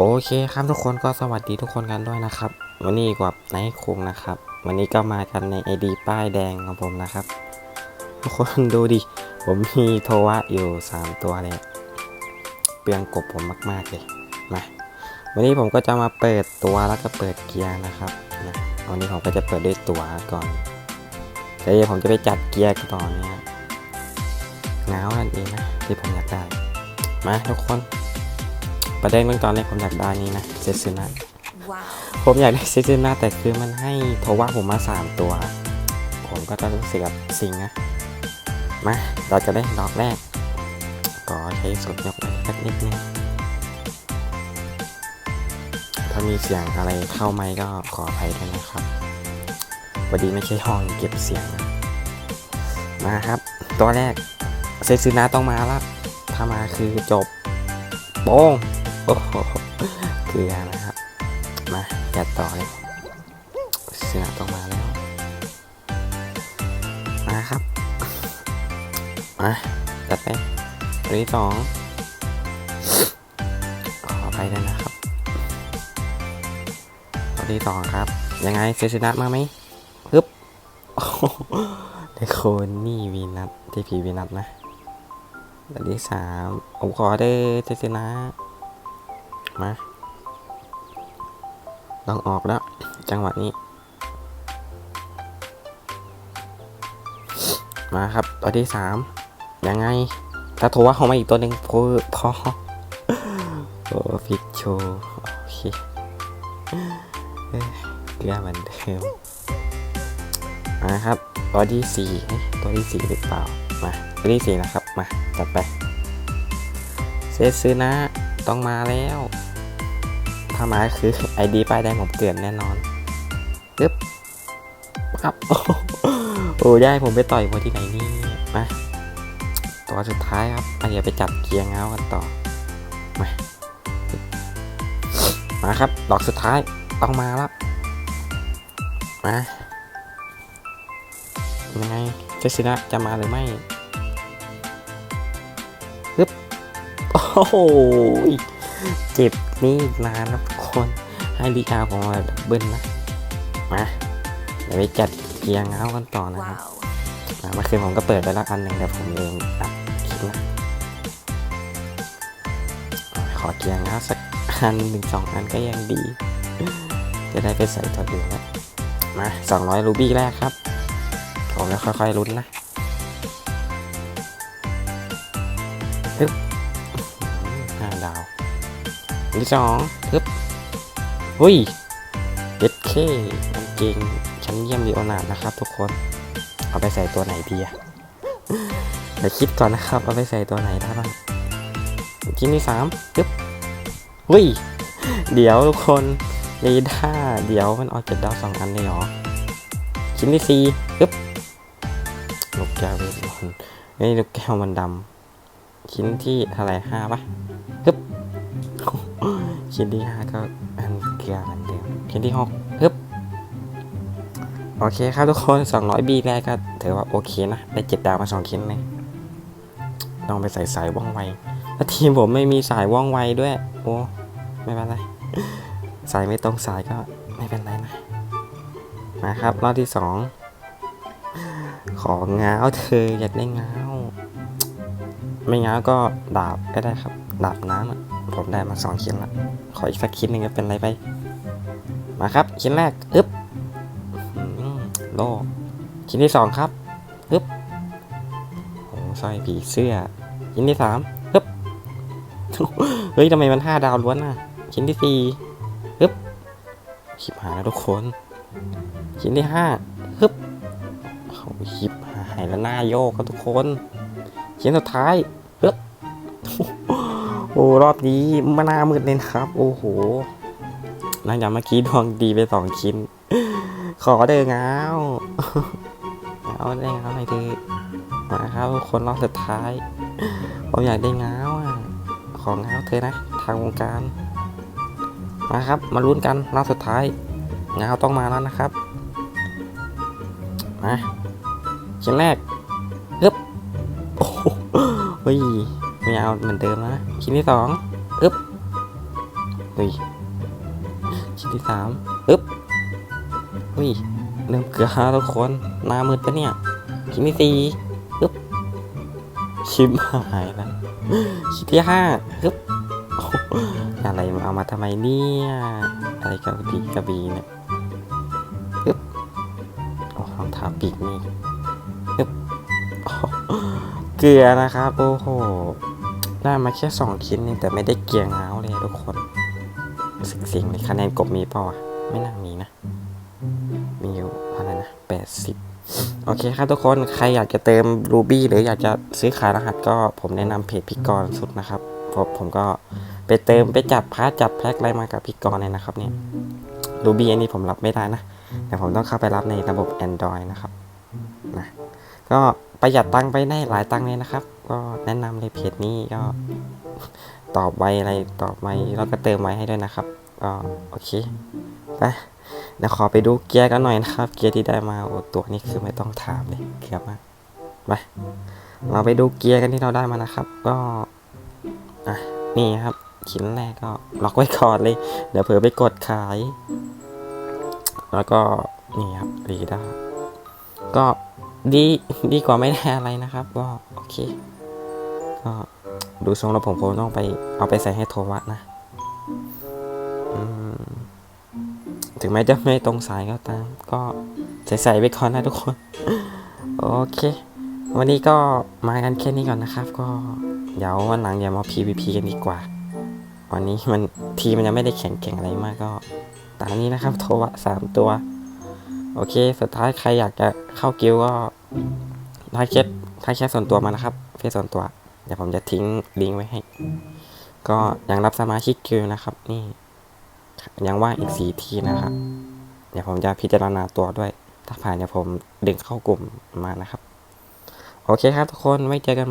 โอเคครับทุกคนก็สวัสดีทุกคนกันด้วยนะครับ วันนี้กับไนท์คุงนะครับ วันนี้ก็มากันใน ID ป้ายแดงของผมนะครับ ทุกคนดูดิ ผมมีโทวะอยู่ 3 ตัวเลยเปลืองกบผมมาก ๆ เลยมาวันนี้ผมก็จะมาเปิดตัวแล้วก็เปิดเกียร์นะครับนะวันนี้ผมก็จะเปิดด้วยตัวก่อนแต่เดี๋ยวผมจะไปจัดเกียร์ต่อเนี่ยเงานั่นเองนะที่ผมอยากได้มาทุกคน ประเด็นเบื้องต้นเลยผมอยากได้นี้นะเซซึนะว้าวผมอยากได้เซซึนะแต่คือมันให้โทวะผมมา 3 ตัว ผมก็จะรู้สึกแบบสิงนะมาเราจะได้ดอกแรกก็ใช้สุดยกไปสักนิดนึงถ้ามีเสียงอะไรเข้าไหมก็ขออภัยด้วยนะครับพอดีไม่ใช่ห้องเก็บเสียงนะมาครับ ตัวแรกเซซึนะต้องมาแล้วถ้ามาคือจบโป้ง โอ้โหเกลือนะครับ มาจัดต่อเลยเสือต้องมาแล้ว มาครับ มาจัดไปตัวที่สองขออภัยด้วยนะครับตัวที่สองครับ ยังไงเซซินัทมาไหมฮึบโอ้โหเดโคนนี่วีนัทที่พีวีนัทนะตัวที่สามผมขอได้เซซินัท มา ต้องออกแล้ว จังหวะนี้ มาครับ ตัวที่สามยังไง ถ้าโทรว่าเขามาอีกตัวหนึ่งพอพอโอ้ฟิกโชว์โอเคเอ้ยเกลือเหมือนเดิมมาครับ ตัวที่สี่ตัวที่สี่หรือเปล่า มาตัวที่สี่นะครับ มา จัดไปเซซึนะต้องมาแล้ว ถ้ามาคือ ID ป้ายแดงผมเกิดแน่นอนปึ๊บครับโอ้โหโอ้ได้ผมไปต่อยคนที่ไหนนี่มาตัวสุดท้ายครับอะเดี๋ยวไปจับเกียร์เงากันต่อ มา มาครับ ดอกสุดท้ายต้องมาแล้ว มายังไงเจสซินะจะมาหรือไม่ปึ๊บโอ้โห เจ็บนี่นานนะทุกคนให้ดีอาของเราบเบิลนะมาเดี๋ยวไปจัดเกียร์เงากันต่อนะครับว้าวอะเมื่อคืนผมก็เปิดไปแล้วอันหนึ่งแต่ผมลืมอัดคลิปนะขอเกียร์เงาสักอันหนึ่งสองอันก็ยังดี จะได้ไปใส่ตัวอื่นแล้วมาสองร้อยรูบี้แรกครับ ผมจะค่อยๆลุ้นนะปึ๊บห้าดาว ที่สองปึ๊บหุ้ยเด็ดเคกางเกงชั้นเยี่ยมดีโอนาดนะครับ ทุกคน เอาไปใส่ตัวไหนดีอะเดี๋ยวคิดก่อนนะครับ เอาไปใส่ตัวไหนได้บ้างชิ้นที่สามปึ๊บหุ้ย เดี๋ยวทุกคนเรดาร์เดี๋ยวมันเอาเจ็ดดาวสองอันเลยเหรอ ชิ้นที่สี่ปึ๊บนกแก้วเวทมนต์นี่นกแก้วมันดำชิ้นที่เท่าไหร่ห้าปะปึ๊บ ชิ้นที่ห้าก็อันเกลือเหมือนเดิมชิ้นที่หกปึ๊บโอเคครับทุกคน200บีแรกก็ถือว่าโอเคนะได้เจ็ดดาวมา2ชิ้นเลยต้องไปใส่สายว่องไวแล้วทีมผมไม่มีสายว่องไวด้วย โอ้ไม่เป็นไรสายไม่ตรงสายก็ไม่เป็นไรนะมาครับรอบที่สองของง้าวเธออยากได้ง้าวไม่ง้าวก็ดาบก็ได้ครับ ดาบน้ำอะ ผมได้มาสองชิ้นละขออีกสักชิ้นหนึ่งจะเป็นไรไป มาครับ ชิ้นแรกอึ๊บอืมโลชิ้นที่สองครับปึ๊บโอ้สร้อยผีเสื้อ ชิ้นที่สามปึ๊บเฮ้ยทำไมมันห้าดาวล้วนอะ ชิ้นที่สี่ปึ๊บชิบหายแล้วทุกคน ชิ้นที่ห้าปึ๊บเขาชิบหายแล้วหน้าโยกครับทุกคน ชิ้นสุดท้าย อ้รอบนี้มาหน้ามืดเลยนะครับ โอ้โห หลังจากเมื่อกี้ดวงดีไปสองชิ้น ขอเดินเงาเงาได้เงาหน่อยเถอะมาครับคนรอบสุดท้ายผมอยากได้เงาอะของเงาเธอนะ ทางวงการ มาครับ มาลุ้นกันรอบสุดท้ายเงาต้องมาแล้วนะครับมาชิ้นแรกอึ๊บโอ้โหเฮ้ย ไม่เอาเหมือนเดิมนะ ชิ้นที่สองอึ๊บอุ้ยชิ้นที่สามอึ๊บอุ้ยเริ่มเกลือทุกคนหน้ามืดปะเนี่ย ชิ้นที่สี่อึ๊บชิมหายแล้วชิ้นที่ห้าอึ๊บอะไรเอามาทำไมเนี่ยอะไรกับปีกระบีเนี่ยอึ๊บโอ้รองเท้าปีกนี่อึ๊บเกลือนะครับ โอ้โห ได้มาแค่สองชิ้นเองแต่ไม่ได้เกียงเงาเลยทุกคนสึกเสียงเลยคะแนนกบมีเปล่าวะไม่น่ามีนะ มีอยู่เท่าไหร่นะแปดสิบโอเคครับทุกคนใครอยากจะเติมรูบี้หรืออยากจะซื้อขายรหัสก็ผมแนะนำเพจพี่กรณ์สุดนะครับเพราะผมก็ไปเติมไปจัดพาร์ทจัดแพ็คอะไรมากับพี่กรณ์เลยนะครับเนี่ยรูบี้อันนี้ผมรับไม่ได้นะแต่ผมต้องเข้าไปรับในระบบ Android นะครับนะก็ประหยัดตังค์ไปได้หลายตังค์เลยนะครับ ก็แนะนำเลยเพจนี้ก็ตอบไวอะไรตอบไวแล้วก็เติมไว้ให้ด้วยนะครับก็โอเคไปเดี๋ยวขอไปดูเกียร์กันหน่อยนะครับ เกียร์ที่ได้มาโอ้ตัวนี้คือไม่ต้องถามเลยเกือบมากไปเราไปดูเกียร์กันที่เราได้มานะครับ ก็อะนี่ครับชิ้นแรกก็ล็อกไว้ก่อนเลย เดี๋ยวเผื่อไปกดขาย แล้วก็นี่ครับรีด้าก็ดีดีกว่าไม่ได้อะไรนะครับ ก็โอเค ก็ดูทรงแล้วผมคงต้องไปเอาไปใส่ให้โทวัตนะถึงแม้จะไม่ตรงสายก็ตาม ก็ใส่ใส่ไปก่อนนะทุกคน โอเค วันนี้ก็มากันแค่นี้ก่อนนะครับ ก็เดี๋ยววันหลังอย่ามา PVP กันดีกว่า วันนี้มันทีมันยังไม่ได้แข่งแข่งอะไรมากก็ตามนี้นะครับ โทวะสามตัว โอเค สุดท้ายใครอยากจะเข้ากิลก็ทักแชททักแชทส่วนตัวมานะครับ เฟซส่วนตัว เดี๋ยวผมจะทิ้งลิงก์ไว้ให้ ก็ยังรับสมาชิกกิลด์นะครับ นี่ ยังว่างอีกสี่ที่นะครับ เดี๋ยวผมจะพิจารณาตัวด้วย ถ้าผ่านเดี๋ยวผมดึงเข้ากลุ่มมานะครับ โอเคครับทุกคนไว้เจอกันใหม่